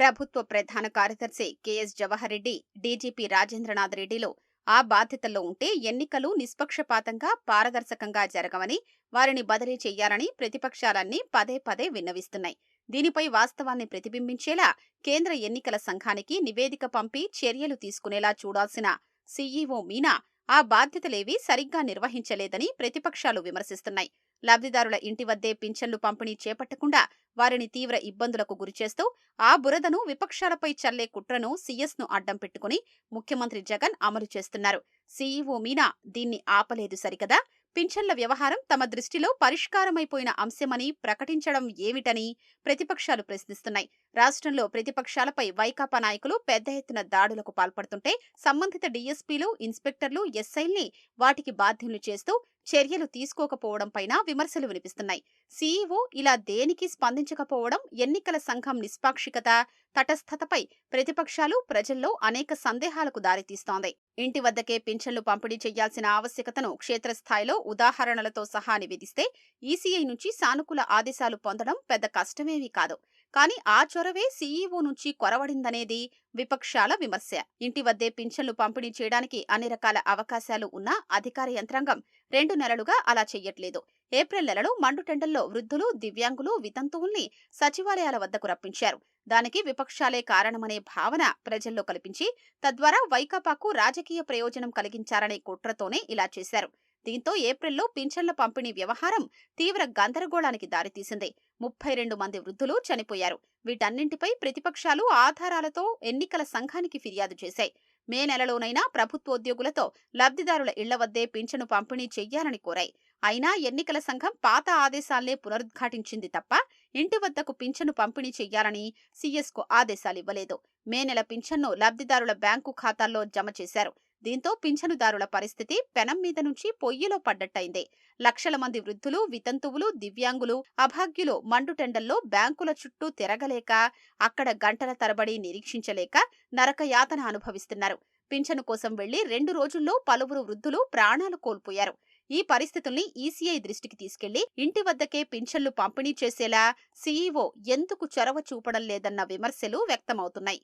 ప్రభుత్వ ప్రధాన కార్యదర్శి కెఎస్ జవహర్ రెడ్డి డీజీపీ రాజేంద్రనాథ్ రెడ్డిలో ఆ బాధ్యతల్లో ఉంటే ఎన్నికలు నిష్పక్షపాతంగా పారదర్శకంగా జరగవని వారిని బదిలీ చేయాలని ప్రతిపక్షాలన్నీ పదే పదే విన్నవిస్తున్నాయి. దీనిపై వాస్తవాన్ని ప్రతిబింబించేలా కేంద్ర ఎన్నికల సంఘానికి నివేదిక పంపి చర్యలు తీసుకునేలా చూడాల్సిన సీఈఓ మీనా ఆ బాధ్యతలేవీ సరిగ్గా నిర్వహించలేదని ప్రతిపక్షాలు విమర్శిస్తున్నాయి. లబ్ధిదారుల ఇంటి వద్దే పింఛన్లు పంపిణీ చేపట్టకుండా వారిని తీవ్ర ఇబ్బందులకు గురిచేస్తూ ఆ బురదను విపక్షాలపై చల్లే కుట్రను సీఎస్ను అడ్డం పెట్టుకుని ముఖ్యమంత్రి జగన్ అమలు చేస్తున్నారు. సీఈఓ మీనా దీన్ని ఆపలేదు సరికదా? పింఛన్ల వ్యవహారం తమ దృష్టిలో పరిష్కారమైపోయిన అంశమని ప్రకటించడం ఏమిటని ప్రతిపక్షాలు ప్రశ్నిస్తున్నాయి. రాష్ట్రంలో ప్రతిపక్షాలపై వైకాపా నాయకులు పెద్ద ఎత్తున దాడులకు పాల్పడుతుంటే సంబంధిత డీఎస్పీలు ఇన్స్పెక్టర్లు ఎస్ఐల్ని వాటికి బాధ్యులు చేస్తూ చర్యలు తీసుకోకపోవడంపైన విమర్శలు వినిపిస్తున్నాయి. సీఈఓ ఇలా దేనికి స్పందించకపోవడం ఎన్నికల సంఘం నిష్పాక్షికత తటస్థతపై ప్రతిపక్షాలు ప్రజల్లో అనేక సందేహాలకు దారితీస్తోంది. ఇంటి వద్దకే పింఛన్లు పంపిణీ చేయాల్సిన ఆవశ్యకతను క్షేత్రస్థాయిలో ఉదాహరణలతో సహా నివేదిస్తే ఈసీఐ నుంచి సానుకూల ఆదేశాలు పొందడం పెద్ద కష్టమేమీ కాదు. కానీ ఆ చొరవే సీఈఓ నుంచి కొరవడిందనేది విపక్షాల విమర్శ. ఇంటి వద్దే పింఛన్లు పంపిణీ చేయడానికి అన్ని రకాల అవకాశాలు ఉన్నా అధికార యంత్రాంగం రెండు నెలలుగా అలా చెయ్యట్లేదు. ఏప్రిల్ నెలలో మండుటెండల్లో వృద్ధులు దివ్యాంగులు వితంతువుల్ని సచివాలయాల వద్దకు రప్పించారు. దానికి విపక్షాలే కారణమనే భావన ప్రజల్లో కల్పించి తద్వారా వైకాపాకు రాజకీయ ప్రయోజనం కలిగించారనే కుట్రతోనే ఇలా చేశారు. దీంతో ఏప్రిల్లో పింఛన్ల పంపిణీ వ్యవహారం తీవ్ర గందరగోళానికి దారితీసింది. ముప్పై రెండు మంది వృద్ధులు చనిపోయారు. వీటన్నింటిపై ప్రతిపక్షాలు ఆధారాలతో ఎన్నికల సంఘానికి ఫిర్యాదు చేశాయి. మే నెలలోనైనా ప్రభుత్వోద్యోగులతో లబ్ధిదారుల ఇళ్ళ వద్దే పింఛను పంపిణీ చెయ్యాలని కోరాయి. అయినా ఎన్నికల సంఘం పాత ఆదేశాలనే పునరుద్ఘాటించింది తప్ప ఇంటి వద్దకు పింఛను పంపిణీ చెయ్యాలని సీఎస్కు ఆదేశాలివ్వలేదు. మే నెల పింఛన్ను లబ్ధిదారుల బ్యాంకు ఖాతాల్లో జమ చేశారు. దీంతో పింఛనుదారుల పరిస్థితి పెనం మీద నుంచి పొయ్యిలో పడ్డట్టయింది. లక్షల మంది వృద్ధులు వితంతువులు దివ్యాంగులు అభాగ్యులు మండుటెండల్లో బ్యాంకుల చుట్టూ తిరగలేక అక్కడ గంటల తరబడి నిరీక్షించలేక నరకయాతన అనుభవిస్తున్నారు. పింఛను కోసం వెళ్ళి రెండు రోజుల్లో పలువురు వృద్ధులు ప్రాణాలు కోల్పోయారు. ఈ పరిస్థితుల్ని ఈసీఐ దృష్టికి తీసుకెళ్ళి ఇంటి వద్దకే పింఛన్లు పంపిణీ చేసేలా సీఈఓ ఎందుకు చొరవ చూపడం లేదన్న విమర్శలు వ్యక్తమవుతున్నాయి.